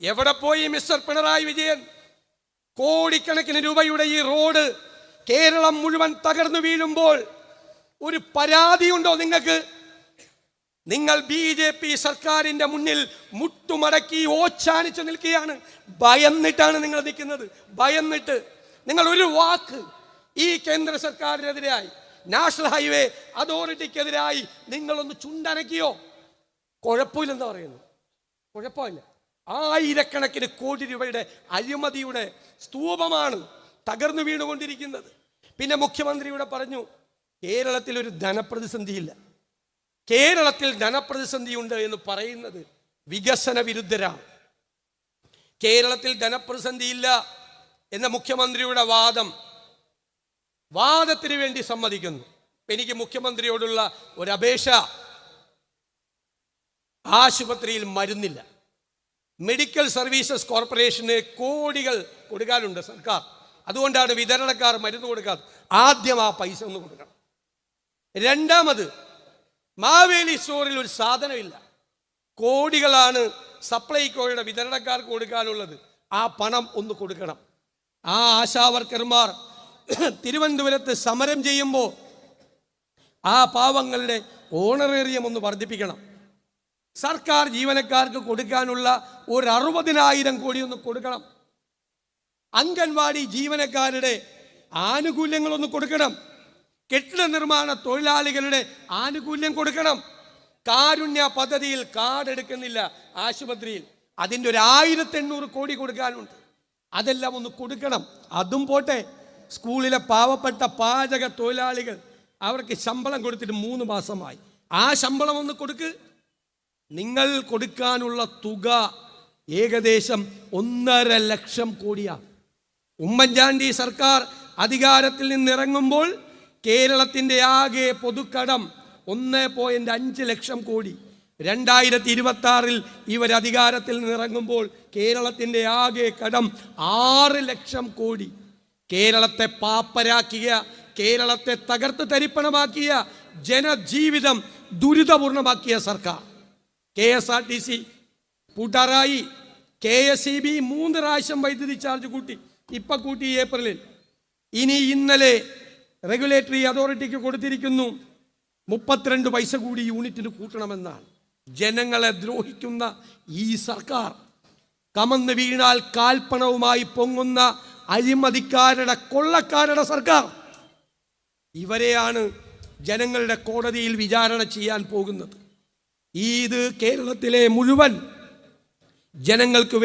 എവിടെ പോയി മിസ്റ്റർ പിണറായി വിജയൻ? കോടിക്കണക്കിന് രൂപയുടെ ഈ റോഡ് കേരളം മുഴുവൻ തകർന്നു വീഴുമ്പോൾ ഒരു പരാതിയുണ്ടോ നിങ്ങൾക്ക്? നിങ്ങൾ ബി ജെ പി സർക്കാരിന്റെ മുന്നിൽ മുട്ടുമടക്കി ഓച്ചാനിച്ച് നിൽക്കുകയാണ്. ഭയന്നിട്ടാണ് നിങ്ങൾ നിൽക്കുന്നത്. ഭയന്നിട്ട്. നിങ്ങൾ ഒരു വാക്ക് ഈ കേന്ദ്ര സർക്കാരിനെതിരായി നാഷണൽ ഹൈവേ അതോറിറ്റിക്കെതിരായി നിങ്ങളൊന്ന് ചുണ്ടനക്കിയോ? കുഴപ്പമില്ലെന്ന് പറയുന്നു. കുഴപ്പമില്ല. ആയിരക്കണക്കിന് കോടി രൂപയുടെ അഴിമതിയുടെ സ്തൂപമാണ് തകർന്നു വീണുകൊണ്ടിരിക്കുന്നത്. പിന്നെ മുഖ്യമന്ത്രി മുഖ്യമന്ത്രിയുടെ പറഞ്ഞു കേരളത്തിൽ ഒരു ധനപ്രതിസന്ധിയില്ല. കേരളത്തിൽ ധനപ്രതിസന്ധിയുണ്ട് എന്ന് പറയുന്നത് വികസന വിരുദ്ധരാണ്. കേരളത്തിൽ ധനപ്രതിസന്ധിയില്ല എന്ന മുഖ്യമന്ത്രിയുടെ വാദം വാദത്തിന് വേണ്ടി സമ്മതിക്കുന്നു. എനിക്ക് മുഖ്യമന്ത്രിയോടുള്ള ഒരു അപേക്ഷ ആശുപത്രിയിൽ മരുന്നില്ല. മെഡിക്കൽ സർവീസസ് കോർപ്പറേഷന് കോടികൾ കൊടുക്കാനുണ്ട് സർക്കാർ. അതുകൊണ്ടാണ് വിതരണക്കാർ മരുന്ന് കൊടുക്കാത്തത് ആദ്യം ആ പൈസ ഒന്ന് കൊടുക്കണം. രണ്ടാമത് മാവേലി സ്റ്റോറിൽ ഒരു സാധനമില്ല. കോടികളാണ് സപ്ലൈകോയുടെ വിതരണക്കാർക്ക് കൊടുക്കാനുള്ളത്. ആ പണം ഒന്ന് കൊടുക്കണം. ആ ആശാവർക്കർമാർ തിരുവനന്തപുരത്ത് സമരം ചെയ്യുമ്പോൾ ആ പാവങ്ങളുടെ ഓണറേറിയം ഒന്ന് വർദ്ധിപ്പിക്കണം. സർക്കാർ ജീവനക്കാർക്ക് കൊടുക്കാനുള്ള ഒരു അറുപതിനായിരം കോടി ഒന്ന് കൊടുക്കണം. അംഗൻവാടി ജീവനക്കാരുടെ ആനുകൂല്യങ്ങളൊന്ന് കൊടുക്കണം. കെട്ടിട നിർമ്മാണ തൊഴിലാളികളുടെ ആനുകൂല്യം കൊടുക്കണം. കാരുണ്യ പദ്ധതിയിൽ കാർഡ് എടുക്കുന്നില്ല ആശുപത്രിയിൽ. അതിന്റെ ഒരു ആയിരത്തി എണ്ണൂറ് കോടി കൊടുക്കാനുണ്ട്. അതെല്ലാം ഒന്ന് കൊടുക്കണം. അതും പോട്ടെ സ്കൂളിലെ പാവപ്പെട്ട പാചക തൊഴിലാളികൾ അവർക്ക് ശമ്പളം കൊടുത്തിട്ട് മൂന്ന് മാസമായി. ആ ശമ്പളം ഒന്ന് കൊടുക്ക്. നിങ്ങൾ കൊടുക്കാനുള്ള തുക ഏകദേശം ഒന്നര ലക്ഷം കോടിയാണ് ഉമ്മൻചാണ്ടി സർക്കാർ അധികാരത്തിൽ നിന്നിറങ്ങുമ്പോൾ കേരളത്തിന്റെ ആകെ പൊതുക്കടം ഒന്ന് പോയിന്റ് അഞ്ച് ലക്ഷം കോടി. രണ്ടായിരത്തി ഇരുപത്തി ആറിൽ ഇവർ അധികാരത്തിൽ നിന്നിറങ്ങുമ്പോൾ കേരളത്തിന്റെ ആകെ കടം ആറ് ലക്ഷം കോടി. കേരളത്തെ പാപ്പരാക്കിയ കേരളത്തെ തകർത്ത് തരിപ്പണമാക്കിയ ജനജീവിതം ദുരിതപൂർണമാക്കിയ സർക്കാർ. K S R T C കൂട്ടാറായി. K S E B മൂന്ന് പ്രാവശ്യം വൈദ്യുതി ചാർജ് കൂട്ടി. ഇപ്പൊ കൂട്ടി ഏപ്രിലിൽ. ഇനി ഇന്നലെ റെഗുലേറ്ററി അതോറിറ്റിക്ക് കൊടുത്തിരിക്കുന്നു. മുപ്പത്തിരണ്ട് പൈസ കൂടി യൂണിറ്റിന് കൂട്ടണമെന്നാണ്. ജനങ്ങളെ ദ്രോഹിക്കുന്ന ഈ സർക്കാർ കമന്ന് വീണാൽ കാൽപ്പണവുമായി പൊങ്ങുന്ന അഴിമതിക്കാരുടെ കൊള്ളക്കാരുടെ സർക്കാർ. ഇവരെയാണ് ജനങ്ങളുടെ കോടതിയിൽ വിചാരണ ചെയ്യാൻ പോകുന്നത്. ഇത് കേരളത്തിലെ മുഴുവൻ ജനങ്ങൾക്ക്